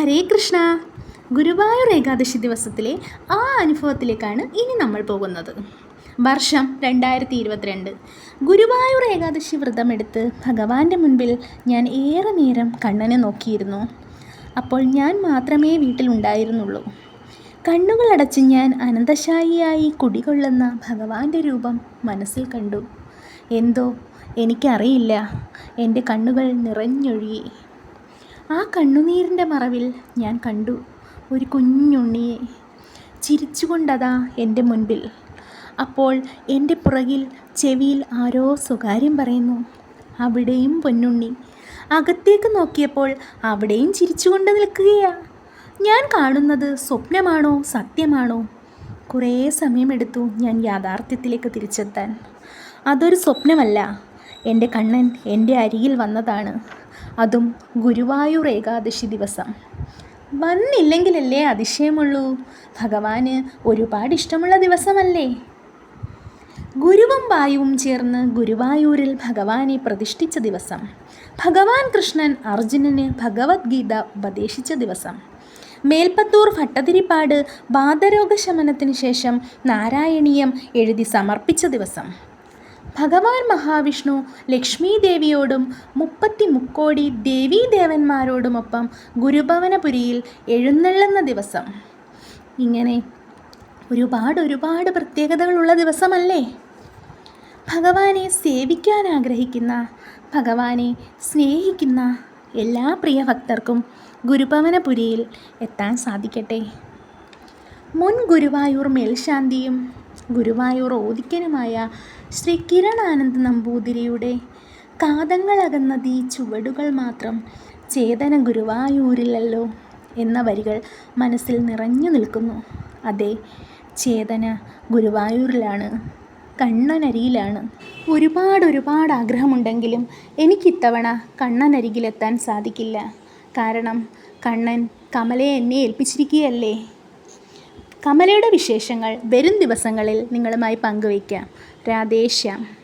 ഹരേ കൃഷ്ണ. ഗുരുവായൂർ ഏകാദശി ദിവസത്തിലെ ആ അനുഭവത്തിലേക്കാണ് ഇനി നമ്മൾ പോകുന്നത്. വർഷം രണ്ടായിരത്തി ഇരുപത്തിരണ്ട് ഗുരുവായൂർ ഏകാദശി വ്രതമെടുത്ത് ഭഗവാന്റെ മുൻപിൽ ഞാൻ ഏറെ നേരം കണ്ണനെ നോക്കിയിരുന്നു. അപ്പോൾ ഞാൻ മാത്രമേ വീട്ടിലുണ്ടായിരുന്നുള്ളൂ കണ്ണുകളടച്ച് ഞാൻ അനന്തശായിയായി കുടികൊള്ളുന്ന ഭഗവാന്റെ രൂപം മനസ്സിൽ കണ്ടു. എന്തോ എനിക്കറിയില്ല. എന്റെ കണ്ണുകൾ നിറഞ്ഞൊഴുകി. ആ കണ്ണുനീരിന്റെ മറവിൽ ഞാൻ കണ്ടു ഒരു കുഞ്ഞുണ്ണിയെ ചിരിച്ചുകൊണ്ടതാ എന്റെ മുൻപിൽ. അപ്പോൾ എന്റെ പുറകിൽ ചെവിയിൽ ആരോ സ്വകാര്യം പറയുന്നു. അവിടെയും പൊന്നുണ്ണി. അകത്തേക്ക് നോക്കിയപ്പോൾ അവിടെയും ചിരിച്ചുകൊണ്ട് നിൽക്കുകയാ. ഞാൻ കാണുന്നത് സ്വപ്നമാണോ സത്യമാണോ? കുറേ സമയമെടുത്തു ഞാൻ യാഥാർത്ഥ്യത്തിലേക്ക് തിരിച്ചെത്താൻ. അതൊരു സ്വപ്നമല്ല. എന്റെ കണ്ണൻ എന്റെ അരികിൽ വന്നതാണ്. അതും ഗുരുവായൂർ ഏകാദശി ദിവസം. വന്നില്ലെങ്കിലല്ലേ അതിശയമുള്ളൂ? ഭഗവാന് ഒരുപാട് ഇഷ്ടമുള്ള ദിവസമല്ലേ? ഗുരുവും വായുവും ചേർന്ന് ഗുരുവായൂരിൽ ഭഗവാനെ പ്രതിഷ്ഠിച്ച ദിവസം. ഭഗവാൻ കൃഷ്ണൻ അർജുനന് ഭഗവത്ഗീത ഉപദേശിച്ച ദിവസം. മേൽപ്പത്തൂർ ഭട്ടതിരിപ്പാട് വാതരോഗശമനത്തിന് ശേഷം നാരായണീയം എഴുതി സമർപ്പിച്ച ദിവസം. ഭഗവാൻ മഹാവിഷ്ണു ലക്ഷ്മി ദേവിയോടും മുപ്പത്തി മുക്കോടി ദേവീദേവന്മാരോടുമൊപ്പം ഗുരുഭവനപുരിയിൽ എഴുന്നള്ളുന്ന ദിവസം. ഇങ്ങനെ ഒരുപാട് ഒരുപാട് പ്രത്യേകതകളുള്ള ദിവസമല്ലേ? ഭഗവാനെ സേവിക്കാൻ ആഗ്രഹിക്കുന്ന ഭഗവാനെ സ്നേഹിക്കുന്ന എല്ലാ പ്രിയ ഭക്തർക്കും ഗുരുഭവനപുരിയിൽ എത്താൻ സാധിക്കട്ടെ. മുൻ ഗുരുവായൂർ മേൽശാന്തിയും ഗുരുവായൂർ ഓദിക്കനുമായ ശ്രീ കിരണാനന്ദ നമ്പൂതിരിയുടെ കാതങ്ങളകന്ന തീ ചുവടുകൾ മാത്രം ചേതന ഗുരുവായൂരിലല്ലോ എന്ന വരികൾ മനസ്സിൽ നിറഞ്ഞു നിൽക്കുന്നു. അതെ ചേതന ഗുരുവായൂരിലാണ് കണ്ണനരിയിലാണ്. ഒരുപാട് ഒരുപാട് ആഗ്രഹമുണ്ടെങ്കിലും എനിക്കിത്തവണ കണ്ണനരികിലെത്താൻ സാധിക്കില്ല. കാരണം കണ്ണൻ കമലയെ എന്നെ ഏൽപ്പിച്ചിരിക്കുകയല്ലേ? കമലയുടെ വിശേഷങ്ങൾ വരും ദിവസങ്ങളിൽ നിങ്ങളുമായി പങ്കുവയ്ക്കാം. രാധേശ്യാം.